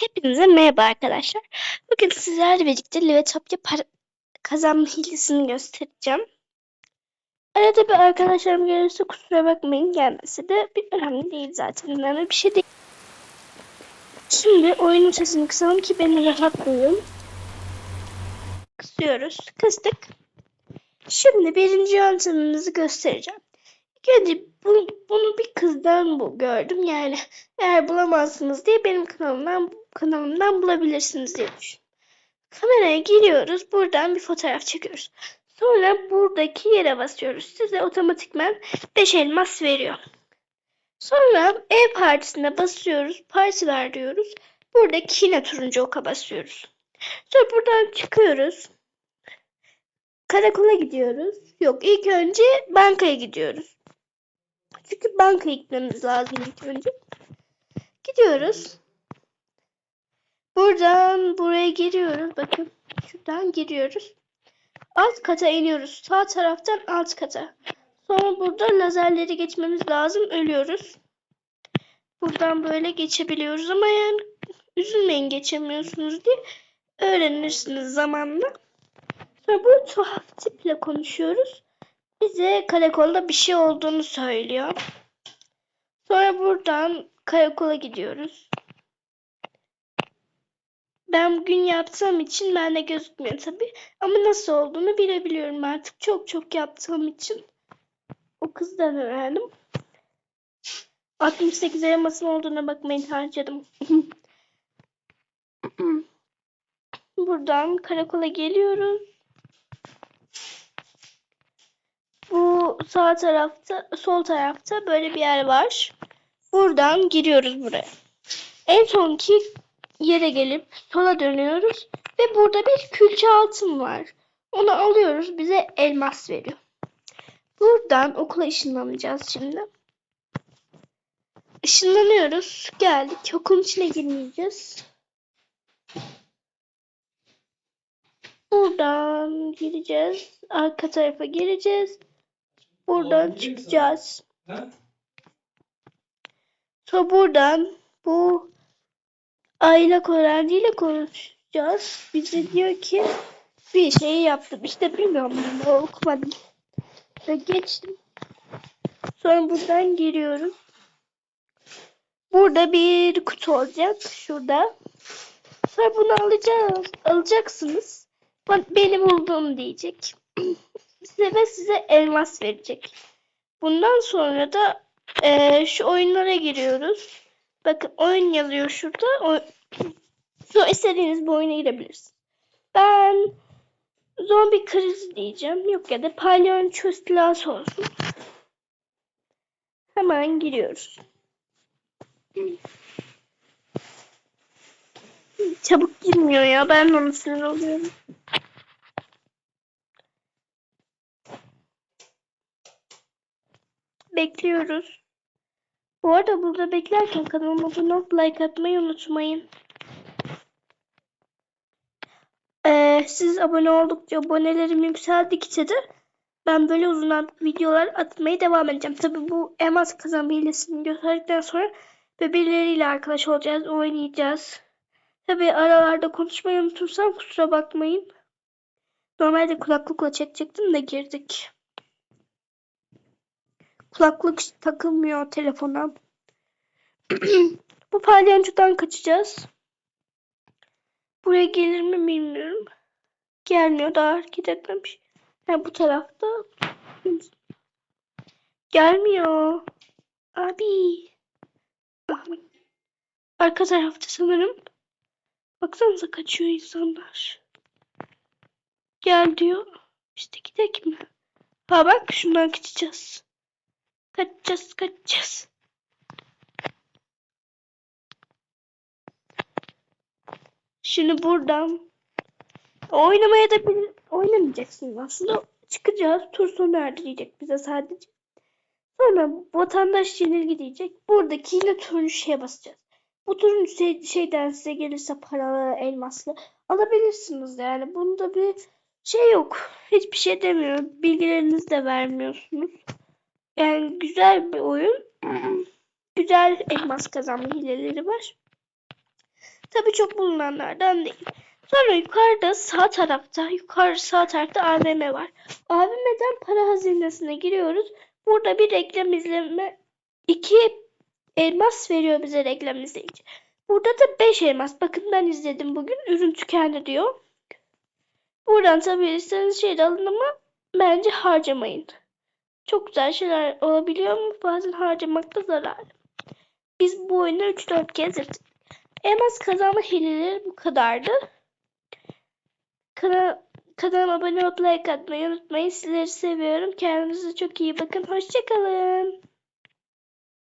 Hepinize merhaba arkadaşlar. Bugün sizlerle birlikte Livetopya para kazanma hilesini göstereceğim. Arada bir arkadaşlarım gelirse kusura bakmayın gelmesi de bir önemli değil zaten. Önemli bir şey değil. Şimdi oyunun sesini kısalım ki beni rahat duyun. Kısıyoruz. Kıstık. Şimdi birinci yöntemimizi göstereceğim. İlk önce bu, bunu bir kızdan bu gördüm. Yani eğer bulamazsınız diye benim kanalımdan kanalımdan bulabilirsiniz diye düşündüm. Kameraya giriyoruz. Buradan bir fotoğraf çekiyoruz. Sonra buradaki yere basıyoruz. Size otomatikman 5 elmas veriyor. Sonra ev partisine basıyoruz. Parti ver diyoruz. Buradaki yine turuncu oka basıyoruz. Sonra buradan çıkıyoruz. Karakola gidiyoruz. Yok ilk önce bankaya gidiyoruz. Çünkü bankaya gitmemiz lazım ilk önce. Gidiyoruz. Buradan buraya giriyoruz. Bakın şuradan giriyoruz. Alt kata iniyoruz. Sağ taraftan alt kata. Sonra burada lazerleri geçmemiz lazım. Ölüyoruz. Buradan böyle geçebiliyoruz ama yani üzülmeyin geçemiyorsunuz diye öğrenirsiniz zamanla. Sonra bu tuhaf tiple konuşuyoruz. Bize karakolda bir şey olduğunu söylüyor. Sonra buradan karakola gidiyoruz. Ben bugün yaptığım için bende gözükmüyor tabi. Ama nasıl olduğunu bilebiliyorum artık. Çok çok yaptığım için. O kızdan öğrendim. 68 elmasın olduğuna bakmayın harcadım. Buradan karakola geliyoruz. Bu sağ tarafta, sol tarafta böyle bir yer var. Buradan giriyoruz buraya. En sonki yere gelip sola dönüyoruz ve burada bir külçe altın var. Onu alıyoruz bize elmas veriyor. Buradan okula ışınlanacağız şimdi. Işınlanıyoruz. Geldik. Okulun içine girmeyeceğiz. Buradan gireceğiz. Arka tarafa gireceğiz. Buradan çıkacağız. Sonra buradan bu aile öğrenciyle konuşacağız. Bize diyor ki bir şey yaptım. İşte bilmiyorum ben okumadım. Ve geçtim. Sonra buradan giriyoruz. Burada bir kutu olacak. Şurada. Sonra bunu alacağız. Alacaksınız. Beni buldum diyecek. size ve size elmas verecek. Bundan sonra da e, şu oyunlara giriyoruz. Bakın oyun yazıyor şurada. O, so istediğiniz bir oyuna girebilirsiniz. Ben zombi krizi diyeceğim. Yok ya da palyaço istilası olsun. Hemen giriyoruz. Çabuk girmiyor ya. Ben ona sinir oluyorum. Bekliyoruz. Bu arada burada beklerken kanalıma abone olup like atmayı unutmayın. Ee, siz abone oldukça abonelerim yükseldikçe de ben böyle uzun videolar atmaya devam edeceğim. Tabi bu elmas kazanma hilesini gösterdikten sonra birbirleriyle arkadaş olacağız, oynayacağız. Tabi aralarda konuşmayı unutursam kusura bakmayın. Normalde kulaklıkla çekecektim de girdik. Kulaklık takılmıyor telefona. Bu palyaçodan kaçacağız. Buraya gelir mi bilmiyorum. Gelmiyor daha hareket etmemiş. Yani bu tarafta. Gelmiyor. Abi. Arka tarafta sanırım. Baksanıza kaçıyor insanlar. Gel diyor. İşte gidelim mi? Ha bak şundan kaçacağız. Kaçacağız kaçacağız. Şimdi buradan oynamaya da bil oynamayacaksın aslında. Çıkacağız. Tur sonu erdi diyecek bize sadece. Sonra vatandaş yenilgi diyecek. Buradaki yine turuncu şeye basacağız. Bu turuncu şey, şeyden size gelirse paralı, elmaslı alabilirsiniz yani. Bunda bir şey yok. Hiçbir şey demiyor. Bilgilerinizi de vermiyorsunuz. Yani güzel bir oyun. güzel elmas kazanma hileleri var. Tabii çok bulunanlardan değil. Sonra yukarıda sağ tarafta, yukarı sağ tarafta AVM var. AVM'den para hazinesine giriyoruz. Burada bir reklam izleme, iki elmas veriyor bize reklam izleyici. Burada da 5 elmas. Bakın ben izledim bugün. Ürün tükendi diyor. Buradan tabii istediğiniz şey alın ama bence harcamayın. Çok güzel şeyler olabiliyor ama bazen harcamak da zararlı. Biz bu oyunu 3-4 kez yaptık. Elmas kazanma hileleri bu kadardı. Kana kanalıma abone olup like atmayı unutmayın. Sizleri seviyorum. Kendinize çok iyi bakın. Hoşçakalın.